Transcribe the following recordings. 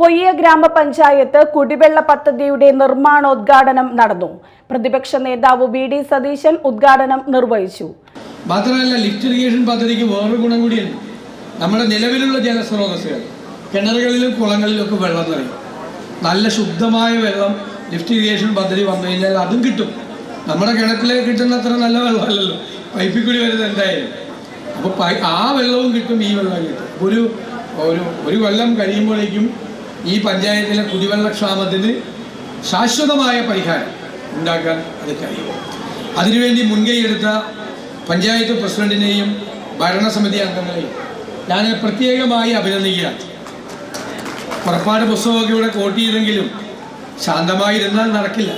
പൊയ്യ ഗ്രാമപഞ്ചായത്ത് കുടിവെള്ള പദ്ധതിയുടെ നിർമ്മാണോദ്ഘാടനം നടന്നു. പ്രതിപക്ഷ നേതാവ് വി ഡി സതീശൻ ഉദ്ഘാടനം നിർവഹിച്ചു. മാത്രമല്ല ലിഫ്റ്റ് ഇറിഗേഷൻ പദ്ധതിക്ക് വേറൊരു ഗുണം കൂടിയാണ് നമ്മുടെ നിലവിലുള്ള ജലസ്രോതസ്സുകൾ. കിണറുകളിലും കുളങ്ങളിലും ഒക്കെ വെള്ളം നിറയും. നല്ല ശുദ്ധമായ വെള്ളം ലിഫ്റ്റ് ഇറിഗേഷൻ പദ്ധതി വന്നു കഴിഞ്ഞാൽ അതും കിട്ടും. നമ്മുടെ കിണറ്റിലേക്ക് കിട്ടുന്ന അത്ര നല്ല വെള്ളമല്ലല്ലോ. പൈപ്പിൽ കൂടി വരുന്നത് എന്തായാലും. അപ്പോൾ ആ വെള്ളവും കിട്ടും ഈ വെള്ളവും കിട്ടും. ഒരു ഒരു ഒരു കൊല്ലം കഴിയുമ്പോഴേക്കും ഈ പഞ്ചായത്തിലെ കുടിവെള്ളക്ഷാമത്തിന് ശാശ്വതമായ പരിഹാരം ഉണ്ടാക്കാൻ അത് കഴിയും. അതിനുവേണ്ടി മുൻകൈയെടുത്ത പഞ്ചായത്ത് പ്രസിഡന്റിനെയും ഭരണസമിതി അംഗങ്ങളെയും ഞാൻ പ്രത്യേകമായി അഭിനന്ദിക്കുകയാണ്. പുറപ്പാട് പുസ്തകമൊക്കെ ഇവിടെ കോട്ട് ചെയ്തെങ്കിലും ശാന്തമായിരുന്നാൽ നടക്കില്ല.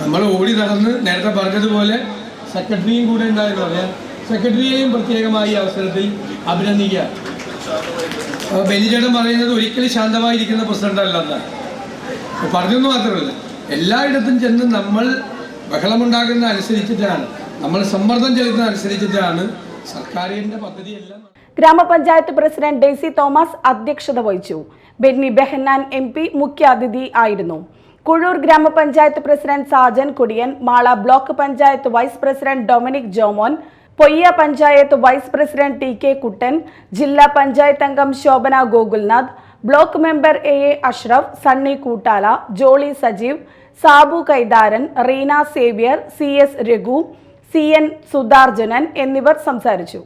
നമ്മൾ ഓടി നടന്ന് നേരത്തെ പറഞ്ഞതുപോലെ സെക്രട്ടറിയും കൂടെ ഉണ്ടായിരുന്നു. സെക്രട്ടറിയെയും പ്രത്യേകമായി അവസരത്തിൽ അഭിനന്ദിക്കുക ബെനിചേട്ടൻ പറയുന്നത് ഒരിക്കലും ശാന്തമായിരിക്കുന്ന പ്രസിഡന്റ് അല്ലെന്നാണ് അപ്പോൾ പറഞ്ഞെന്ന് മാത്രമല്ല എല്ലായിടത്തും ചെന്ന് നമ്മൾ ബഹളമുണ്ടാകുന്ന അനുസരിച്ചിട്ടാണ് നമ്മൾ സമ്മർദ്ദം ചെലുത്തുന്ന അനുസരിച്ചിട്ടാണ് സർക്കാരിന്റെ പദ്ധതിയെല്ലാം ഗ്രാമപഞ്ചായത്ത് പ്രസിഡന്റ് ഡെയ്സി തോമസ് അധ്യക്ഷത വഹിച്ചു. ബെന്നി ബെഹന്നാൻ എം പി മുഖ്യാതിഥി ആയിരുന്നു. കുഴൂർ ഗ്രാമപഞ്ചായത്ത് president Sajan Kudiyan Mala block panchayat vice president Dominic Jomon Poyya panchayat vice president T K Kuttan ജില്ലാ പഞ്ചായത്ത് അംഗം Shobhana Gokulnath block member A A Ashraf Sunny Koottala Jolly Sajeev Sabu Kaitharan Reena Xavier C S Raghu C N Sudharjanan എന്നിവർ സംസാരിച്ചു.